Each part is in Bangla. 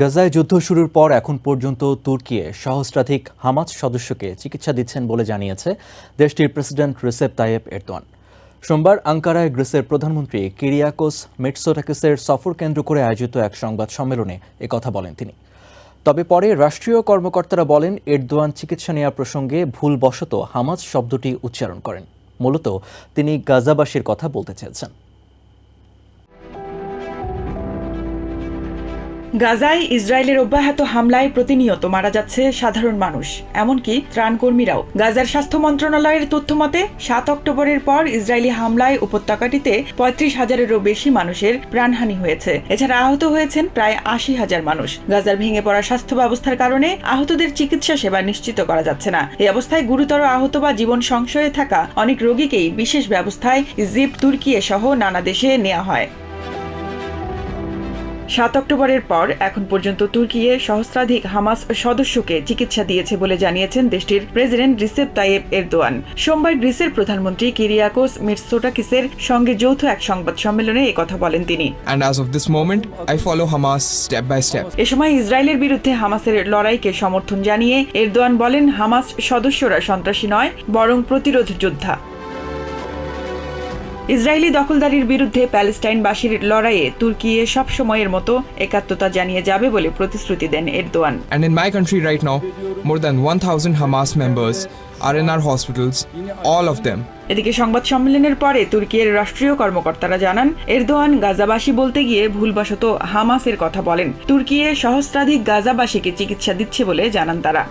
গাজায় যুদ্ধ শুরুর পর এখন পর্যন্ত তুর্কিয়ে সহস্রাধিক হামাজ সদস্যকে চিকিৎসা দিচ্ছেন বলে জানিয়েছে দেশটির প্রেসিডেন্ট রিসেপ তাইয়েব এরদোয়ান। সোমবার আঙ্কারায় গ্রিসের প্রধানমন্ত্রী কিরিয়াকোস মিটসোটাকিসের সফর কেন্দ্র করে আয়োজিত এক সংবাদ সম্মেলনে একথা বলেন তিনি। তবে পরে রাষ্ট্রীয় কর্মকর্তারা বলেন, এরদোয়ান চিকিৎসা নেওয়া প্রসঙ্গে ভুলবশত হামাজ শব্দটি উচ্চারণ করেন। মূলত তিনি গাজাবাসীর কথা বলতে চেয়েছেন। গাজায় ইসরায়েলের অব্যাহত হামলায় প্রতিনিয়ত মারা যাচ্ছে সাধারণ মানুষ। এমনকি ত্রাণকর্মীরাও। গাজার স্বাস্থ্য মন্ত্রণালয়ের তথ্য মতে, সাত অক্টোবরের পর ইসরায়েলি হামলায় উপত্যকাটিতে পঁয়ত্রিশ হাজারেরও বেশি মানুষের প্রাণহানি হয়েছে। এছাড়া আহত হয়েছেন প্রায় আশি হাজার মানুষ। গাজার ভেঙে পড়া স্বাস্থ্য ব্যবস্থার কারণে আহতদের চিকিৎসা সেবা নিশ্চিত করা যাচ্ছে না। এই অবস্থায় গুরুতর আহত বা জীবন সংশয়ে থাকা অনেক রোগীকেই বিশেষ ব্যবস্থায় ইজিপ্ট তুর্কি সহ নানা দেশে নেওয়া হয়। সাত অক্টোবরের পর এখন পর্যন্ত তুর্কিয়ে সহস্রাধিক হামাস সদস্যকে চিকিৎসা দিয়েছে বলে জানিয়েছেন দেশটির প্রেসিডেন্ট রিসেপ তাইয়েব এরদোয়ান। সোমবার গ্রিসের প্রধানমন্ত্রী কিরিয়াকোস মিটসোটাকিসের সঙ্গে যৌথ এক সংবাদ সম্মেলনে কথা বলেন তিনি. এ সময় ইসরায়েলের বিরুদ্ধে হামাসের লড়াইকে সমর্থন জানিয়ে এরদোয়ান বলেন হামাস সদস্যরা সন্ত্রাসী নয় বরং প্রতিরোধ যোদ্ধা। ইসরায়েলি দখলদারির বিরুদ্ধে প্যালেস্টাইনবাসীর লড়াইয়ে তুর্কি সব সময়ের মতো একাত্মতা জানিয়ে যাবে বলে প্রতিশ্রুতি দেন Erdogan. And in my country right now, more than 1,000 Hamas members are in our hospitals, all of them. এদিকে সংবাদ সম্মেলনের পরে তুর্কির রাষ্ট্রীয় কর্মকর্তারা জানান এরদোয়ান গাজাবাসী বলতে গিয়ে ভুলবশত হামাসের কথা বলেন। তুর্কিয়ে সহস্রাধিক গাজাবাসীকে চিকিৎসা দিচ্ছে বলে জানান তারা।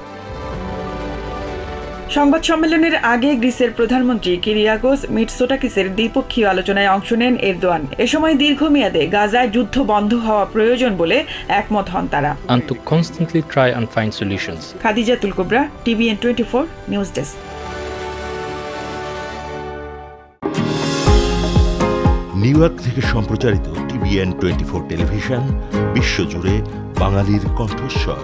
সংবাদ সম্মেলনের আগে গ্রিসের প্রধানমন্ত্রী কিরিয়াকোস মিটসোটাকিসের দ্বিপক্ষীয় আলোচনায় অংশ নেন এরদোয়ান। এ সময় দীর্ঘমেয়াদে গাজায় যুদ্ধ বন্ধ হওয়া প্রয়োজন বলে একমত হন তারা। And to constantly try and find solutions. Khadija Tulkubra TVN twenty four news desk. New York থেকে সম্প্রচারিত টিভিএন টোয়েন্টি ফোর টেলিভিশন বিশ্বজুড়ে বাঙালির কণ্ঠস্বর।